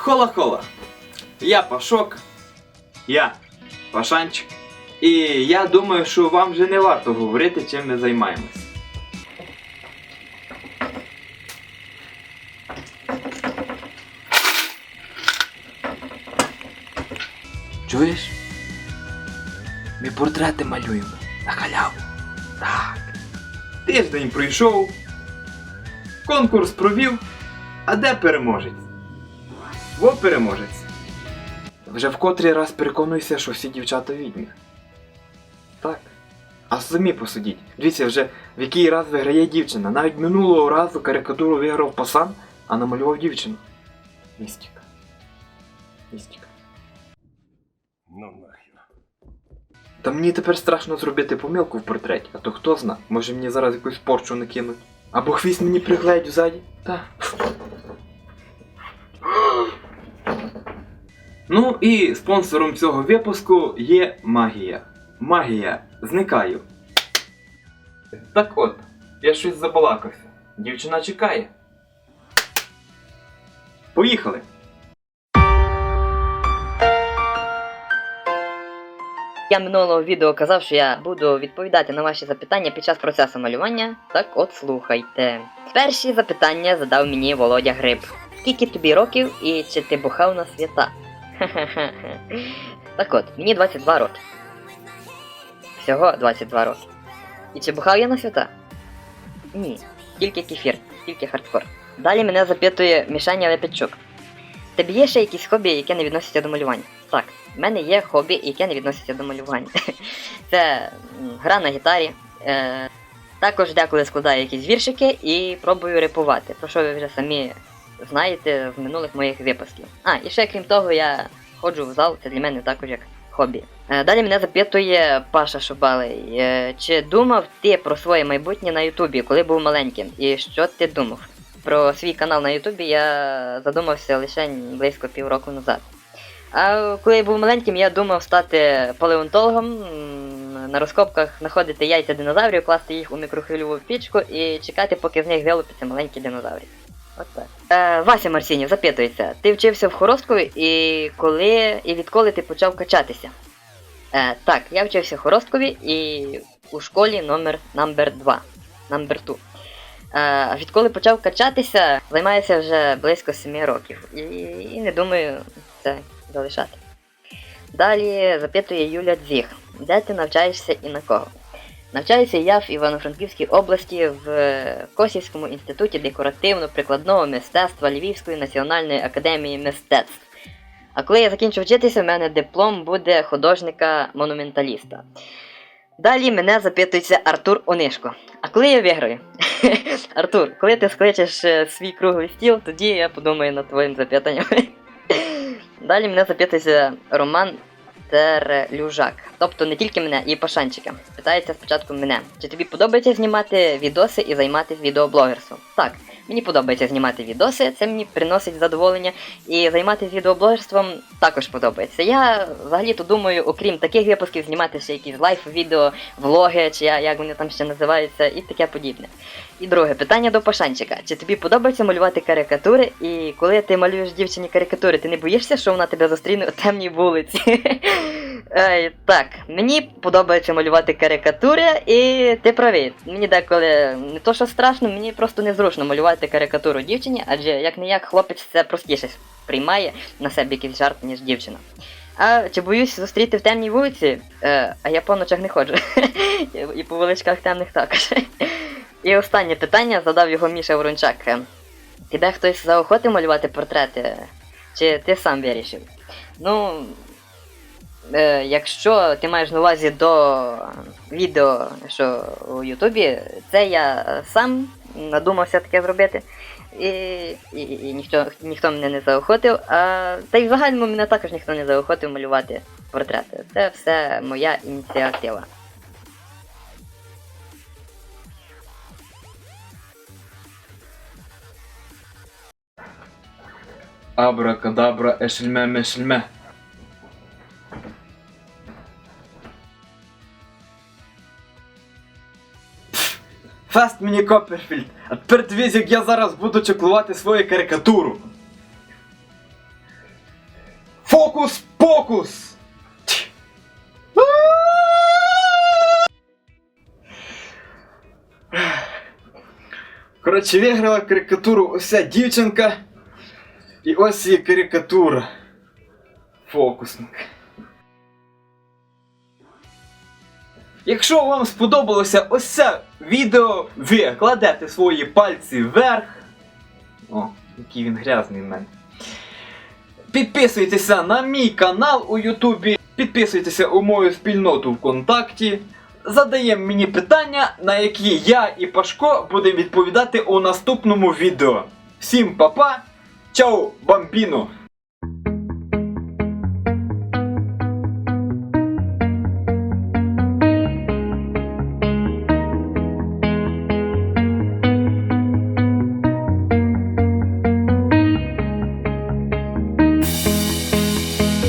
Хола-хола. Я Пашок. Я Пашанчик. І я думаю, що вам вже не варто говорити, чим ми займаємось. Чуєш? Ми портрети малюємо на халяву. Так. Тиждень пройшов. Конкурс провів. А де переможець? Во переможець. Вже в котрий раз переконуюся, що всі дівчата відьми. Так. А самі посудіть. Дивіться, вже в який раз виграє дівчина. Навіть минулого разу карикатуру виграв пасан, а намалював дівчину. Містика. Містика. Ну нахер. Та мені тепер страшно зробити помилку в портреті, а то хто зна, може мені зараз якусь порчу накинуть. Або хвіст мені приклеють взаді. Та. Ну і спонсором цього випуску є магія. Магія. Зникаю. Так от, я щось забалакався. Дівчина чекає. Поїхали! Я минулого відео казав, що я буду відповідати на ваші запитання під час процесу малювання. Так от слухайте. Перші запитання задав мені Володя Гриб. Скільки тобі років і чи ти бухав на свята? Так от, мені 22 роки. Всього 22 роки. І чи бухав я на свята? Ні. Тільки кефір, тільки хардкор. Далі мене запитує Мішаня Лепетчук. Тобі є ще якісь хобі, яке не відносяться до малювання? Так, в мене є хобі, яке не відноситься до малювання. Це гра на гітарі. Е, також деколи складаю якісь віршики і пробую репувати, про що ви вже самі знаєте з минулих моїх випусків. А, і ще крім того, я ходжу в зал, це для мене також як хобі. Е, далі мене запитує Паша Шубалий, е, чи думав ти про своє майбутнє на Ютубі, коли був маленьким? І що ти думав? Про свій канал на Ютубі я задумався лише близько півроку назад. А коли я був маленьким, я думав стати палеонтологом, на розкопках знаходити яйця динозаврів, класти їх у мікрохвильову пічку і чекати, поки з них вилупиться маленький динозаврів. От так. Е, Вася Марсінів запитується, ти вчився в Хоросткові і коли і відколи ти почав качатися? Е, так, я вчився в Хоросткові і у школі номер номер 2. Номер 2. Е, відколи почав качатися, займаюся вже близько 7 років. І, і не думаю це залишати. Далі запитує Юля Дзіг, де ти навчаєшся і на кого? Навчаюся я в Івано-Франківській області в Косівському інституті декоративно-прикладного мистецтва Львівської національної академії мистецтв. А коли я закінчу вчитися, в мене диплом буде художника-монументаліста. Далі мене запитується Артур Онишко. А коли я виграю? Артур, коли ти скличеш е, свій круглий стіл, тоді я подумаю над твоїм запитанням. Далі мене запитується Роман Терлюжак. Тобто не тільки мене, і Пашанчика. Питається спочатку мене. Чи тобі подобається знімати відоси і займатися відеоблогерством? Так, мені подобається знімати відоси, це мені приносить задоволення. І займатися відеоблогерством також подобається. Я взагалі-то думаю, окрім таких випусків, знімати ще якісь лайф-відео, влоги, чи я- як вони там ще називаються, і таке подібне. І друге питання до Пашанчика. Чи тобі подобається малювати карикатури? І коли ти малюєш дівчині карикатури, ти не боїшся, що вона тебе зустріне у темній вулиці? Ей, так, мені подобається малювати карикатури, і ти правий. Мені деколи не то, що страшно, мені просто незручно малювати карикатуру дівчині, адже як не як хлопець це простіше приймає на себе якийсь жарт, ніж дівчина. А чи боюсь зустріти в темній вулиці? Е, а я по ночах не ходжу. І по вуличках темних також. І останнє питання задав його Міша Ворончак. Е, Тебе хтось заохотив малювати портрети? Чи ти сам вирішив? Ну, е, якщо ти маєш на увазі до відео, що у Ютубі, це я сам надумався таке зробити. І, і, і ніхто, ніхто мене не заохотив, а та й в загальному мене також ніхто не заохотив малювати портрети. Це все моя ініціатива. Абракадабра, ешельме, мешельме. Фест мені Копперфільд, а тепер дивись, як я зараз буду чеклувати свою карикатуру. Фокус-покус! Ть. Коротше, виграла карикатуру ось ця дівчинка. І ось її карикатура. Фокусник. Якщо вам сподобалося ось це відео, ви кладете свої пальці вверх. О, який він грязний в мене. Підписуйтеся на мій канал у Ютубі, підписуйтеся у мою спільноту ВКонтакті. Задаємо мені питання, на які я і Пашко будемо відповідати у наступному відео. Всім па-па, чао, бамбіно!